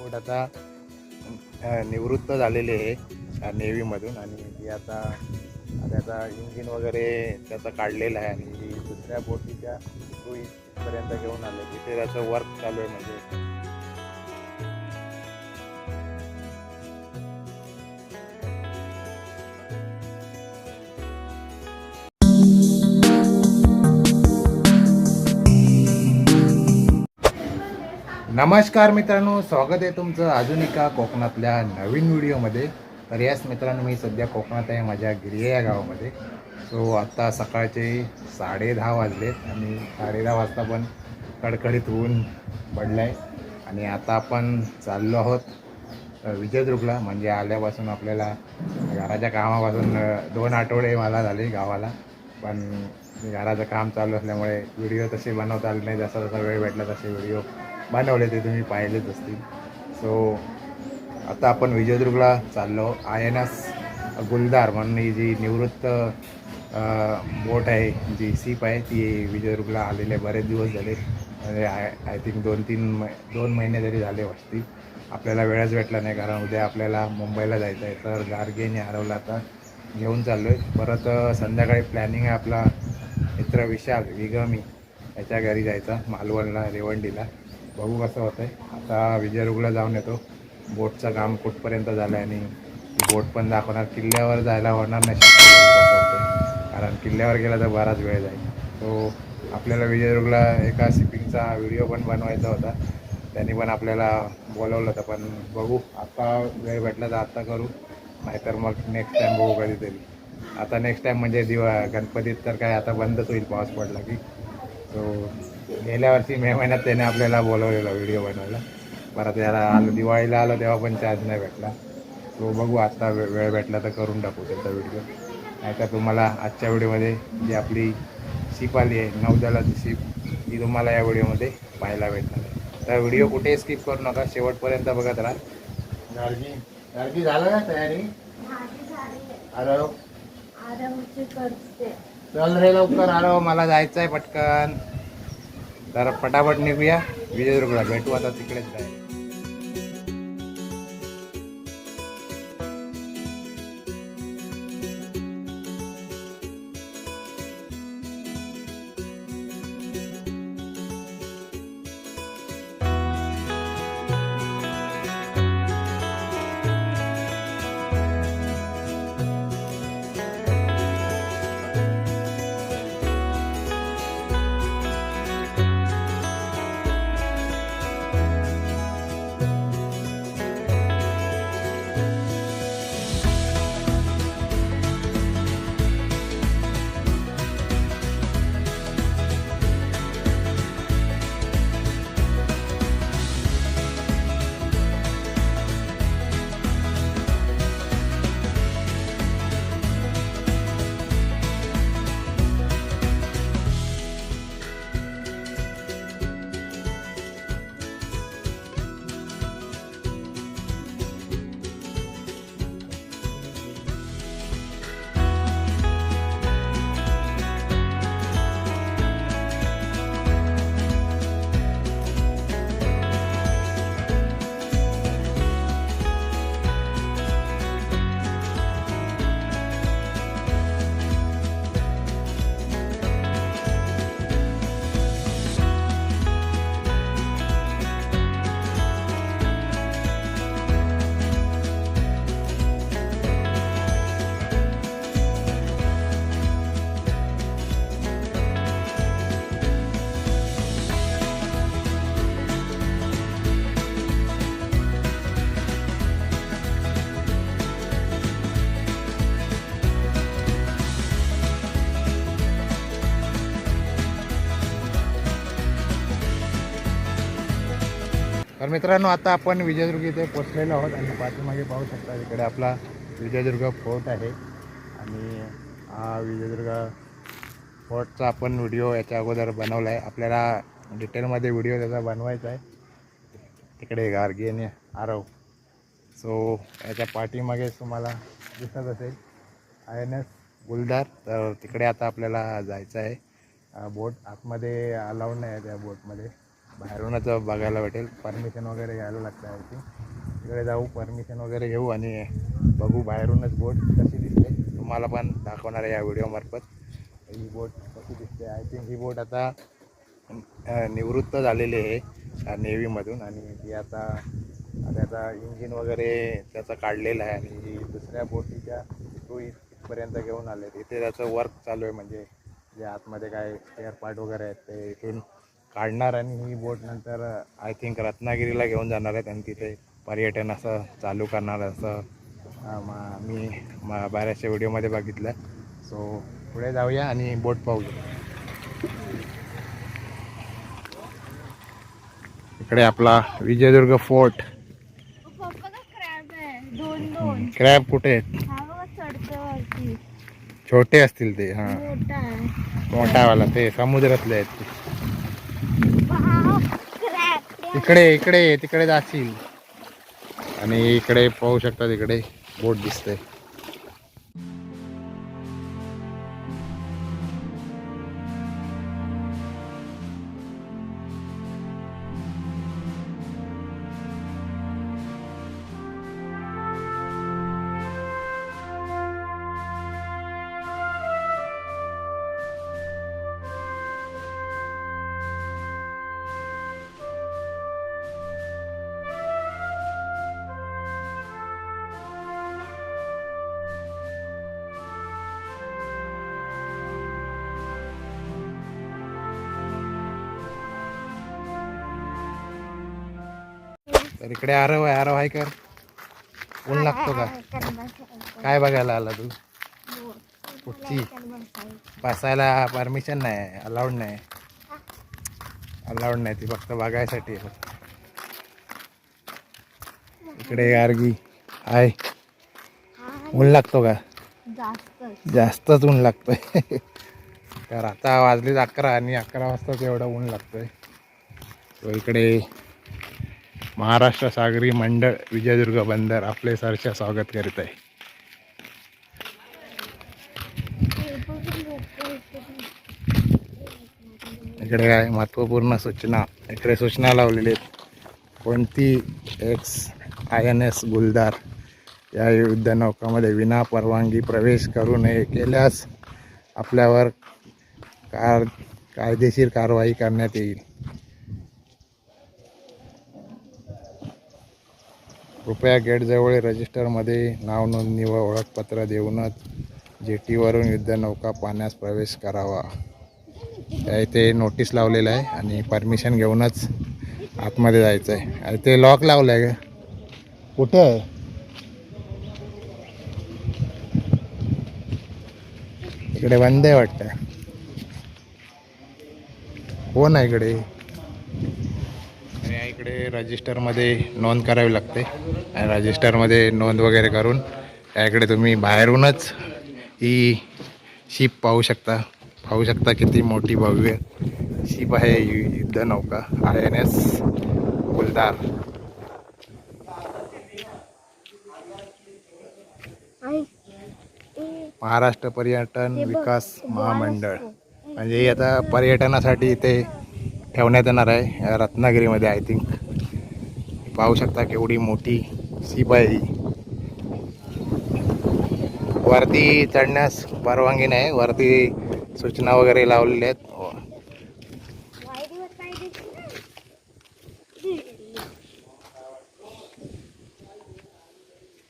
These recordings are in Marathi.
बोट आता निवृत्त झालेली आहे नेव्हीमधून आणि ती आता त्याचा इंजिन वगैरे त्याचा काढलेला आहे. आणि ती दुसऱ्या बोटीच्या तो इथपर्यंत घेऊन आले तिथे त्याचं वर्क चालू आहे म्हणजे. नमस्कार मित्रांनो स्वागत आहे तुमचं अजून एका कोकणातल्या नवीन व्हिडिओमध्ये. तर याच मित्रांनो मी सध्या कोकणात आहे माझ्या गिरिया या गावामध्ये. सो आत्ता सकाळचे साडे दहा वाजलेत आणि साडे दहा वाजता पण कडकडीत ऊन पडलं आहे आणि आता आपण चाललो आहोत विजयदुर्गला. म्हणजे आल्यापासून आपल्याला घराच्या कामापासून दोन आठवडे मला झाले गावाला. पण घराचं काम चालू असल्यामुळे व्हिडिओ तसे बनवता आले नाही जसा जसा वेळ भेटला तसे व्हिडिओ बनवले ते तुम्ही पाहिलेच असतील. सो आता आपण विजयदुर्गला चाललो. आय एन एस गुलदार म्हणून ही जी निवृत्त बोट आहे जी सीप आहे ती विजयदुर्गला आलेले बरेच दिवस झाले. म्हणजे आय आय थिंक दोन तीन मै दोन महिने जरी झाले वाटतील आपल्याला वेळच भेटला नाही कारण उद्या आपल्याला मुंबईला जायचं आहे. तर गार्गेने हरवला आता. घेऊन चाललो आहे परत संध्याकाळी प्लॅनिंग आहे आपला मित्र विशाल विगमी याच्या घरी जायचा मालवणला रेवंडीला. बघू कसं होतं आहे आता विजयदुर्गला जाऊन येतो. बोटचं काम कुठपर्यंत झालं आहे आणि बोट पण दाखवणार. किल्ल्यावर जायला होणार नाही शक्य कारण किल्ल्यावर गेला तर बराच वेळ जाईल. तो आपल्याला विजयदुर्गला एका शिपिंगचा व्हिडिओ पण बनवायचा होता. त्यांनी पण आपल्याला बोलवलं होतं. पण बघू आता वेळ भेटला तर आत्ता करू. नाहीतर मग नेक्स्ट टाईम बघू कधीतरी. आता नेक्स्ट टाईम म्हणजे दिवा गणपतीत तर काय आता बंदच होईल पाऊस पडला की. तो गेल्या वर्षी मे महिन्यात त्याने आपल्याला बोलवलेला व्हिडिओ बनवायला परत याला आलं दिवाळीला आलं तेव्हा पण चार्ज नाही भेटला. सो बघू आता वे वेळ भेटला तर करून टाकू त्याचा व्हिडिओ नाहीतर तुम्हाला आजच्या व्हिडिओमध्ये जी आपली शिप आली आहे नौदलाची शिप ती तुम्हाला या व्हिडिओमध्ये पाहायला भेटणार आहे. तर व्हिडिओ कुठेही स्किप करू नका शेवटपर्यंत बघत राहा. गार्गी गार्गी झालं का तयारी? करते. चल रे लवकर आलो मला जायचं आहे पटकन. तर पटापट निघूया. विजयदुर्गला भेटू आता तिकडेच जाय मित्रांनो आता आपण विजयदुर्ग इथे पोचलेलो आहोत आणि पाठीमागे पाहू शकता इकडे आपला विजयदुर्ग फोर्ट आहे. आणि हा विजयदुर्ग फोर्टचा आपण व्हिडिओ याच्या अगोदर बनवला आहे आपल्याला डिटेलमध्ये व्हिडिओ त्याचा बनवायचा आहे. तिकडे गार्गी आणि आरव. सो याच्या पाठीमागे तुम्हाला दिसत असेल आय एन एस गुलदार. तर तिकडे आता आपल्याला जायचं आहे. बोट आतमध्ये अलाउड नाही आहे त्या बोटमध्ये. बाहेरूनच बघायला भेटेल. परमिशन वगैरे घ्यायला लागतं आय थिंक तिकडे जाऊ परमिशन वगैरे घेऊ आणि बघू बाहेरूनच बोट कशी दिसते. तुम्हाला पण दाखवणार आहे या व्हिडिओमार्फत ही बोट कशी दिसते? आय थिंक ही बोट आता निवृत्त झालेली आहे नेव्हीमधून आणि ती आता त्याचा इंजिन वगैरे त्याचा काढलेला आहे आणि ही दुसऱ्या बोटीच्या थ्रू इथपर्यंत घेऊन आले इथे त्याचं वर्क चालू आहे म्हणजे जे आतमध्ये काय स्पेअर पार्ट वगैरे आहेत ते इथून काढणार आणि ही बोट नंतर आय थिंक रत्नागिरीला घेऊन जाणार आहेत आणि तिथे पर्यटन असं चालू करणार असं म- मी म- बऱ्याचशा व्हिडिओमध्ये बघितलं. सो पुढे जाऊया आणि बोट पाहूया इकडे आपला विजयदुर्ग फोर्ट. क्रॅब कुठे आहेत? छोटे असतील ते हां. मोठावाला ते समुद्रातले आहेत. इकडे इकडे तिकडे जाशील. आणि इकडे पाहू शकता तिकडे बोट दिसते तर इकडे आरव आहे आरव आहे कर ऊन लागतो का? काय बघायला आला तू? कुठची बसायला परमिशन नाही अलाउड नाही. अलाउड नाही ती फक्त बघायसाठी इकडे गार्गी आहे. ऊन लागतो का? जास्तच ऊन लागतंय. तर आता वाजलीच अकरा आणि अकरा वाजताच एवढं ऊन लागतंय. तो इकडे महाराष्ट्र सागरी मंडळ विजयदुर्ग बंदर आपले सरच्या स्वागत करीत आहे. इकडे काय महत्त्वपूर्ण सूचना इकडे सूचना लावलेली आहेत. कोणती एक्स आय एन एस गुलदार या युद्धनौकामध्ये विना परवानगी प्रवेश करू नये केल्यास आपल्यावर कार कायदेशीर कारवाई करण्यात येईल. कृपया गेटजवळ रजिस्टरमध्ये नाव नोंदणी व ओळखपत्र देऊनच जेटीवरून युद्धनौका पाण्यास प्रवेश करावा. त्या इथे नोटीस लावलेलं आहे आणि परमिशन घेऊनच आतमध्ये जायचं आहे. आणि ते लॉक लावलं आहे का कुठे आहे? इकडे बंद आहे वाटतं. कोण आहे इकडे? इकडे रजिस्टरमध्ये नोंद करावी लागते. आणि रजिस्टरमध्ये नोंद वगैरे करून या इकडे तुम्ही बाहेरूनच ही शिप पाहू शकता. पाहू शकता किती मोठी भव्य शिप आहे. युद्ध नौका आय एन एस गुलदार. महाराष्ट्र पर्यटन विकास महामंडळ. म्हणजे आता पर्यटनासाठी इथे ठेवण्यात येणार आहे. रत्नागिरीमध्ये आय थिंक पाहू शकता केवढी मोठी सीप आहे ही. वरती चढण्यास परवानगी नाही. वरती सूचना वगैरे लावलेल्या आहेत.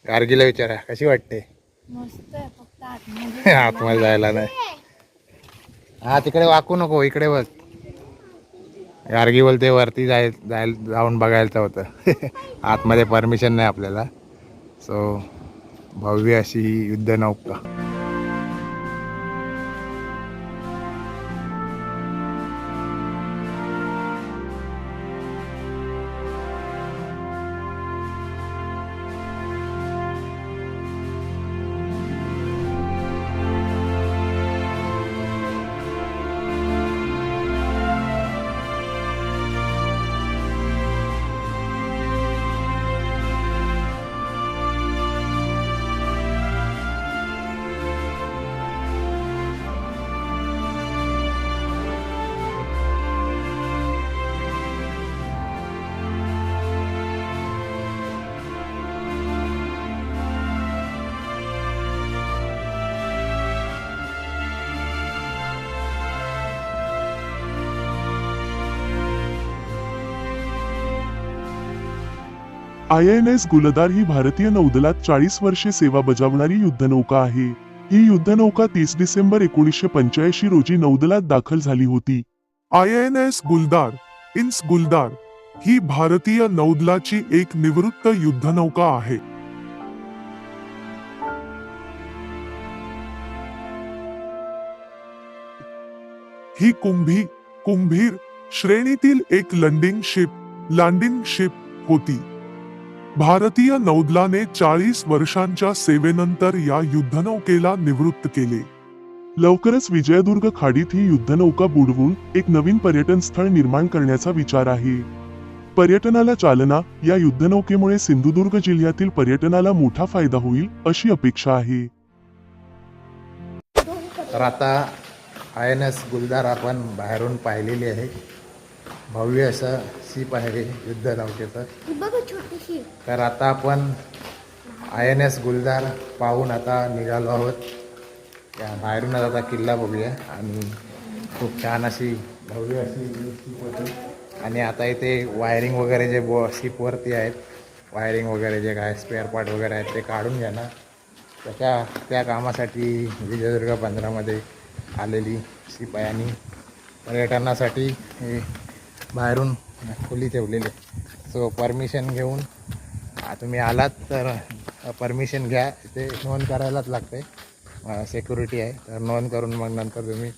गार्गीला विचारा कशी वाटते? आतमध्ये जायला नाही. हा तिकडे वाकू नको इकडे बघ. गार्गी बोलते वरती जाय जायला जाऊन बघायचं होतं. आतमध्ये परमिशन नाही आपल्याला. सो भव्य अशी युद्ध नौका आय एन एस गुलदार ही भारतीय नौदलात चाळीस वर्षे सेवा बजावणारी युद्धनौका आहे. ही युद्धनौका तीस डिसेंबर एकोणीसशे पंच्याऐंशी रोजी नौदलात दाखल झाली होती. आय एन एस गुलदार इन्स गुलदार ही भारतीय नौदलाची एक निवृत्त युद्धनौका आहे. ही कुंभी कुंभीर श्रेणीतील एक लँडिंग शिप लँडिंग शिप होती. भारतीय नौदलाने चाळीस वर्षांच्या सेवेनंतर या युद्धनौकेला निवृत्त केले. लवकरच विजयदुर्ग खाडीत ही युद्धनौका बुडवून एक नवीन पर्यटन स्थळ निर्माण करण्याचा विचार आहे. पर्यटनाला चालना या युद्धनौकेमुळे सिंधुदुर्ग जिल्ह्यातील पर्यटनाला मोठा फायदा होईल अशी अपेक्षा आहे. तर आता आय एन एस गुलदार आपण बाहेरून पाहिलेली आहे. भव्य असं सीप आहे युद्ध नौकेचं बघ छोटीशी. तर आता आपण आय एन एस गुलदार पाहून आता निघालो आहोत. त्या बाहेरूनच आता किल्ला बघूया. आणि खूप छान अशी भव्य अशी सीप होती आणि आता इथे वायरिंग वगैरे जे बो सीपवरती आहेत वायरिंग वगैरे जे काय स्पेअर पार्ट वगैरे आहेत ते काढून घ्या ना. त्याच्या त्या कामासाठी विजयदुर्ग बंदरामध्ये आलेली सीप आहे. आणि पर्यटनासाठी हे बाहेरून खोली ठेवलेली. सो परमिशन घेऊन तुम्ही आलात तर परमिशन घ्या. इथे नोंद करायलाच लागते सेक्युरिटी आहे. तर नोंद करून मग नंतर तुम्ही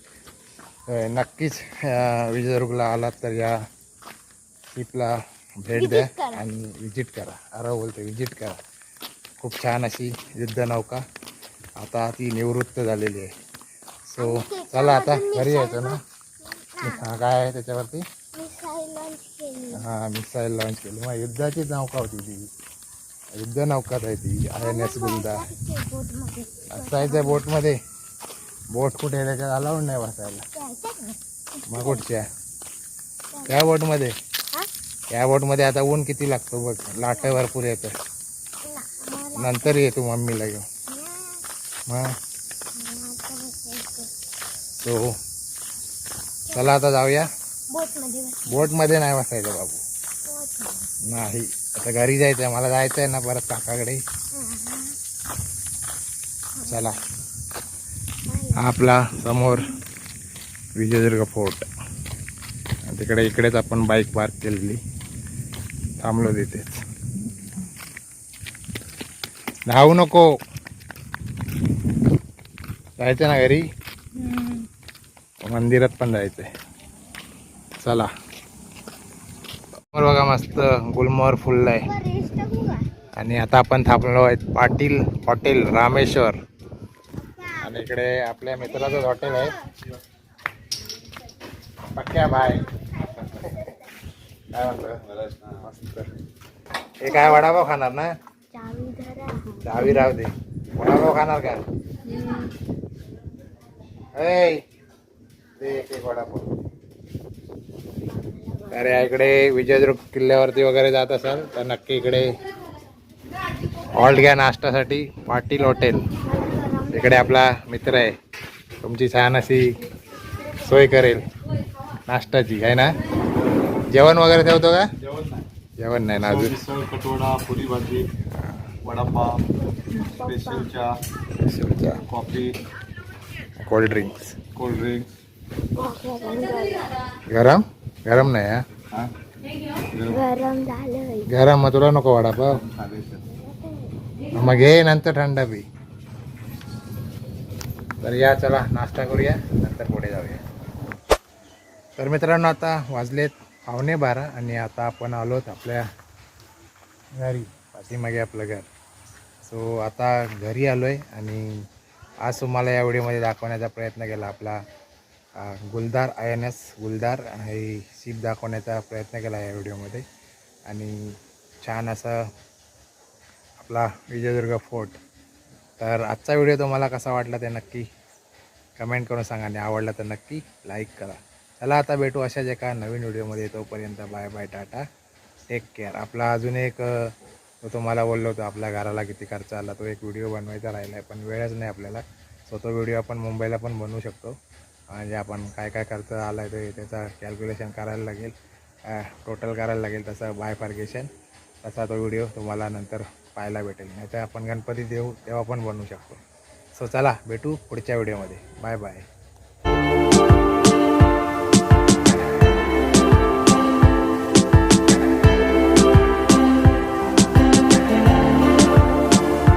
नक्कीच विजयदुर्गला आलात तर या शिपला भेट द्या. आणि विजिट करा. अरे बोलते विजिट करा. खूप छान अशी युद्धनौका आता ती निवृत्त झालेली आहे. सो चला आता घरी यायचं ना. हा, काय आहे त्याच्यावरती? हा मिसाईल लॉन्च केली. मग युद्धाचीच नौका होती ती? युद्ध नौकाच आहे ती? आय एन एस बोटमध्ये असायच्या बोटमध्ये. बोट कुठे त्याच्यात अलाउड नाही बसायला. मग कुठच्या त्या बोटमध्ये. हा? त्या बोटमध्ये आता ऊन किती लागतो बघ. लाट भरपूर येतं नंतर येतो मम्मीला घेऊन. मग? बसायचं. तो चला आता जाऊया. बोटमध्ये बस. बोटमध्ये नाही बसायचं बाबू. नाही. आता घरी जायचं आहे मला जायचं आहे ना परत काकाकडे. चला. आपला समोर विजयदुर्ग फोर्ट. तिकडे इकडेच आपण बाईक पार्क केलेली. थांबलो तिथेच. धावू नको. जायचं ना घरी? मंदिरात पण जायचंय. चला. बघा मस्त गुलमोहर फुललं आहे? आणि आता आपण थांबलो आहेत पाटील हॉटेल रामेश्वर. आणि इकडे आपल्या मित्राचंच हॉटेल आहे. पक्क्या भाय काय म्हणतो? मस्त. हे काय वडापाव खाणार ना? दहावी राहू दे. वडापाव खाणार का? एक एक वडापाव. तर या इकडे विजयदुर्ग किल्ल्यावरती वगैरे जात असाल तर नक्की इकडे हॉल्ट घ्या नाश्त्यासाठी पाटील हॉटेल. इकडे आपला मित्र आहे. तुमची छान अशी सोय करेल. नाश्त्याची आहे ना? जेवण वगैरे ठेवतो का? जेवण नाही. ना अजून? कटोडा पुरी भाजी वडापाव स्पेशल चहा coffee cold drinks cold drinks गरम? गरम नाही हा? गरम झालं गरम मग तुला नको वडापाव मग घे नंतर थंड पी तर या चला नाश्ता करूया नंतर पुढे जाऊया. तर मित्रांनो आता वाजलेत पावणे बारा आणि आता आपण आलोत आपल्या घरी पाठीमागे आपलं घर. सो आता घरी आलो आहे आणि आज तुम्हाला या व्हिडिओमध्ये दाखवण्याचा प्रयत्न केला आपला गुलदार आय एन एस गुलदार हे शिप दाखवण्याचा प्रयत्न केला या व्हिडिओमध्ये. आणि छान असं आपला विजयदुर्ग फोर्ट. तर आजचा व्हिडिओ तुम्हाला कसा वाटला ते नक्की कमेंट करून सांगा आणि आवडला तर नक्की लाईक करा. चला आता भेटू अशाच एका नवीन व्हिडिओमध्ये. तोपर्यंत bye bye tata. Take care आपला अजून एक तो तुम्हाला बोललो होतो आपल्या घराला किती खर्च आला तो एक व्हिडिओ बनवायचा राहिला आहे पण वेळच नाही आपल्याला. सो तो व्हिडिओ आपण मुंबईला पण बनवू शकतो. म्हणजे आपण काय काय खर्च आला आहे ते त्याचा कॅल्क्युलेशन करायला लागेल. टोटल करायला लागेल तसं बाय फार्गेशन तसा तो व्हिडिओ तुम्हाला नंतर पाहायला भेटेल. नाही तर आपण गणपती देऊ तेव्हा पण बनवू शकतो. सो चला भेटू पुढच्या व्हिडिओमध्ये बाय बाय